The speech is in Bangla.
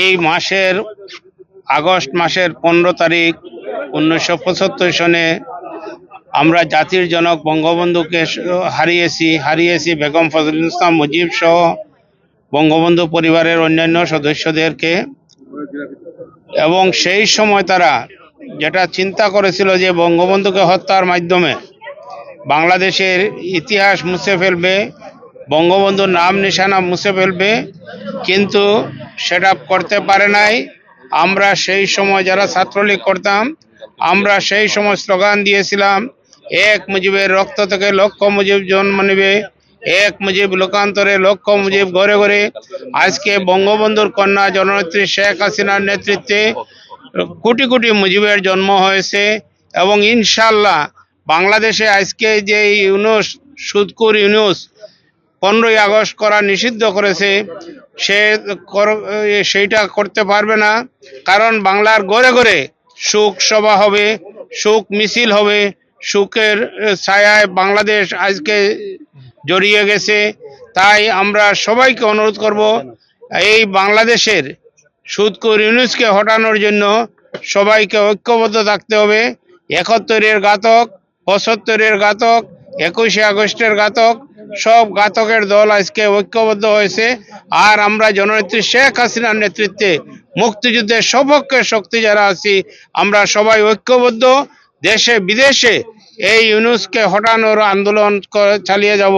এই মাসের আগস্ট মাসের পনেরো তারিখ উনিশশো পঁচাত্তর সনে আমরা জাতির জনক বঙ্গবন্ধুকে হারিয়েছি হারিয়েছি বেগম ফজলুল ইসলাম মুজিব সহ বঙ্গবন্ধু পরিবারের অন্যান্য সদস্যদেরকে। এবং সেই সময় তারা যেটা চিন্তা করেছিল যে বঙ্গবন্ধুকে হত্যার মাধ্যমে বাংলাদেশের ইতিহাস মুছে ফেলবে, বঙ্গবন্ধুর নাম নিশানা মুছে ফেলবে, কিন্তু সেটা করতে পারে নাই। আমরা সেই সময় যারা ছাত্রলীগ করতাম, আমরা সেই সময় স্লোগান দিয়েছিলাম, এক মুজিবের রক্ত থেকে লক্ষ মুজিব জন্ম নেবে, এক মুজিব লোকান্তরে লক্ষ মুজিব ঘরে ঘরে। আজকে বঙ্গবন্ধুর কন্যা জননেত্রী শেখ হাসিনার নেতৃত্বে কোটি কোটি মুজিবের জন্ম হয়েছে এবং ইনশাল্লাহ বাংলাদেশে আজকে যে ইউনুস, সুদকুর ইউনুস পনেরোই আগস্ট করা নিষিদ্ধ করেছে, সে সেইটা করতে পারবে না। কারণ বাংলার ঘরে ঘরে সুখ সভা হবে, সুখ মিছিল হবে, সুখের ছায়ায় বাংলাদেশ আজকে জড়িয়ে গেছে। তাই আমরা সবাইকে অনুরোধ করব, এই বাংলাদেশের সুদকুর ইউনুসকে হটানোর জন্য সবাইকে ঐক্যবদ্ধ থাকতে হবে। একাত্তরের ঘাতক, পঁচাত্তরের ঘাতক একুশে আগস্টের ঘাতক। সব ঘাতকের দল আজকে ঐক্যবদ্ধ হয়েছে। আর আমরা জননেত্রী শেখ হাসিনার নেতৃত্বে মুক্তিযুদ্ধের সপক্ষে শক্তি যারা আছি, আমরা সবাই ঐক্যবদ্ধ। দেশে বিদেশে এই ইউনুসকে হটানোর আন্দোলন চালিয়ে যাব।